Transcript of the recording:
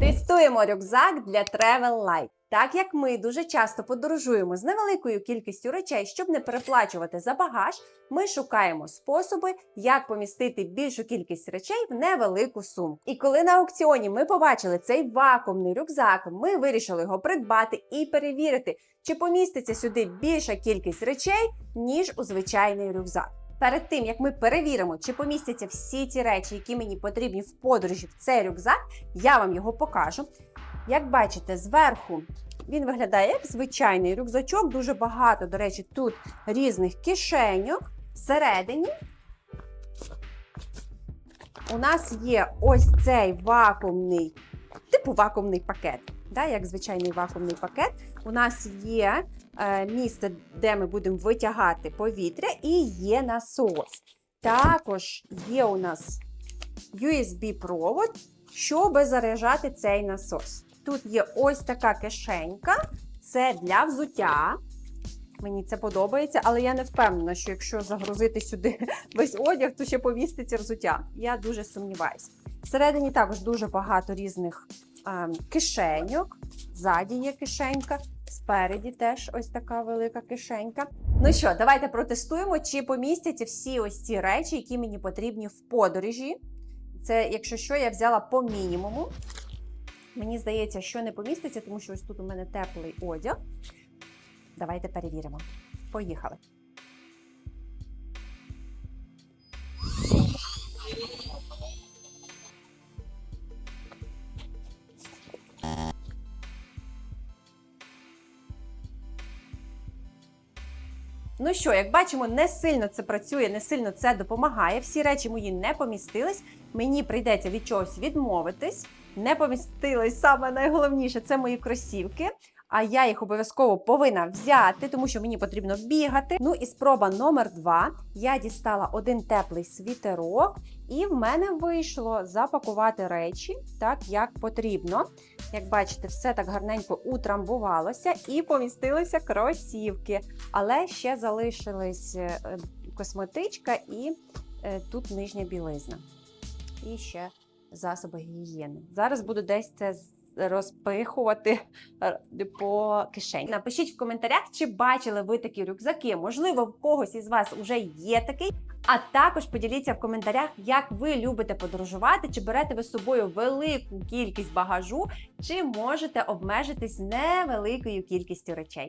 Тестуємо рюкзак для Travel Light. Так як ми дуже часто подорожуємо з невеликою кількістю речей, щоб не переплачувати за багаж, ми шукаємо способи, як помістити більшу кількість речей в невелику сумку. І коли на аукціоні ми побачили цей вакуумний рюкзак, ми вирішили його придбати і перевірити, чи поміститься сюди більша кількість речей, ніж у звичайний рюкзак. Перед тим як ми перевіримо, чи помістяться всі ті речі, які мені потрібні в подорожі в цей рюкзак, я вам його покажу. Як бачите, зверху він виглядає як звичайний рюкзачок. Дуже багато, до речі, тут різних кишеньок. Всередині у нас є ось цей вакуумний, типу вакуумний пакет. Да, як звичайний вакуумний пакет. У нас є е, місце, де ми будемо витягати повітря, і є насос. Також є у нас USB-провод, щоб заряджати цей насос. Тут є ось така кишенька, це для взуття. Мені це подобається, але я не впевнена, що якщо загрузити сюди весь одяг, то ще поміститься взуття. Я дуже сумніваюся. Всередині також дуже багато різних кишеньок. Ззаді є кишенька, спереді теж ось така велика кишенька. Ну що, давайте протестуємо, чи помістяться всі ось ці речі, які мені потрібні в подорожі. Це, якщо що, я взяла по мінімуму. Мені здається, що не поміститься, тому що ось тут у мене теплий одяг. Давайте перевіримо. Поїхали. Ну що, як бачимо, не сильно це працює, не сильно це допомагає. Всі речі мої не помістились. Мені прийдеться від чогось відмовитись. Не помістились саме найголовніше це мої кросівки. А я їх обов'язково повинна взяти, тому що мені потрібно бігати. Ну і спроба номер два. Я дістала один теплий світерок, і в мене вийшло запакувати речі так, як потрібно. Як бачите, все так гарненько утрамбувалося і помістилися кросівки. Але ще залишились е, косметичка і е, тут нижня білизна. І ще засоби гігієни. Зараз буду десь це розпихувати е, по кишені. Напишіть в коментарях, чи бачили ви такі рюкзаки. Можливо, в когось із вас вже є такий. А також поділіться в коментарях, як ви любите подорожувати, чи берете ви з собою велику кількість багажу, чи можете обмежитись невеликою кількістю речей.